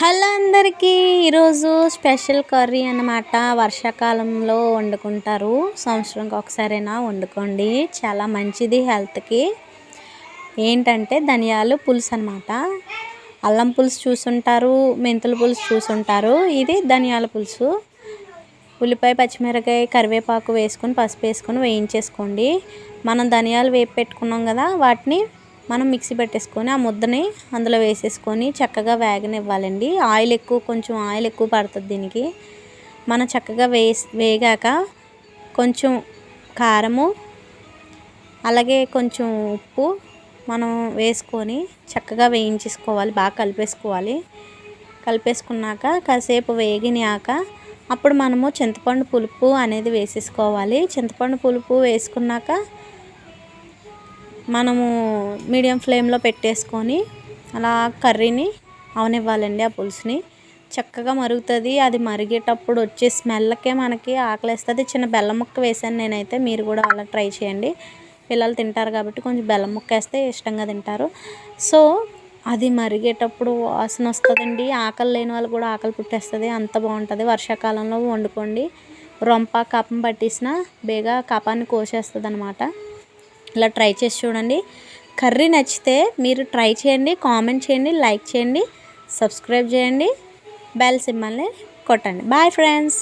Hello అందరికీ ఈరోజు special curry అన్నమాట. వర్షాకాలంలో వండుకుంటారు. సంవత్సరంకి ఒకసారైనా వండుకోండి. చాలా మంచిది హెల్త్కి. ఏంటంటే ధనియాలు పులుసు అనమాట అల్లం పులుసు చూసుంటారు మెంతుల పులుసు చూసుంటారు. ఇది ధనియాల పులుసు. ఉల్లిపాయ పచ్చిమిరకాయ కరివేపాకు వేసుకొని పసుపు వేసుకొని వేయించేసుకోండి. మనం ధనియాలు వేపు పెట్టుకున్నాం కదా వాటిని మనం మిక్సీ పెట్టేసుకొని ఆ ముద్దని అందులో వేసేసుకొని చక్కగా వేగనివ్వాలండి. ఆయిల్ ఎక్కువ కొంచెం ఆయిల్ ఎక్కువ పడుతుంది దీనికి. మనం చక్కగా వేసి వేగాక కొంచెం కారము అలాగే కొంచెం ఉప్పు మనం వేసుకొని చక్కగా వేయించేసుకోవాలి బాగా కలిపేసుకోవాలి. కలిపేసుకున్నాక కాసేపు వేగినాక అప్పుడు మనము చింతపండు పులుపు అనేది వేసేసుకోవాలి. చింతపండు పులుపు వేసుకున్నాక మనము మీడియం ఫ్లేమ్లో పెట్టేసుకొని అలా కర్రీని అవనివ్వాలండి ఆ పులుసుని. చక్కగా మరుగుతుంది అది మరిగేటప్పుడు వచ్చే స్మెల్కే మనకి ఆకలిస్తుంది. చిన్న బెల్లం ముక్క వేసాను నేనైతే మీరు కూడా అలా ట్రై చేయండి. పిల్లలు తింటారు కాబట్టి కొంచెం బెల్లం ముక్క వేస్తే ఇష్టంగా తింటారు. సో అది మరిగేటప్పుడు వాసన వస్తుందండి. ఆకలి లేని వాళ్ళు కూడా ఆకలి పుట్టేస్తుంది అంత బాగుంటుంది. వర్షాకాలంలో వండుకోండి. రొంప కపం పట్టేసిన బేగా కపాన్ని కోసేస్తుంది అనమాట ఇలా ట్రై చేసి చూడండి. కర్రీ నచ్చితే మీరు ట్రై చేయండి కామెంట్ చేయండి లైక్ చేయండి సబ్స్క్రైబ్ చేయండి బెల్ సిమ్మల్ని కొట్టండి. Bye friends.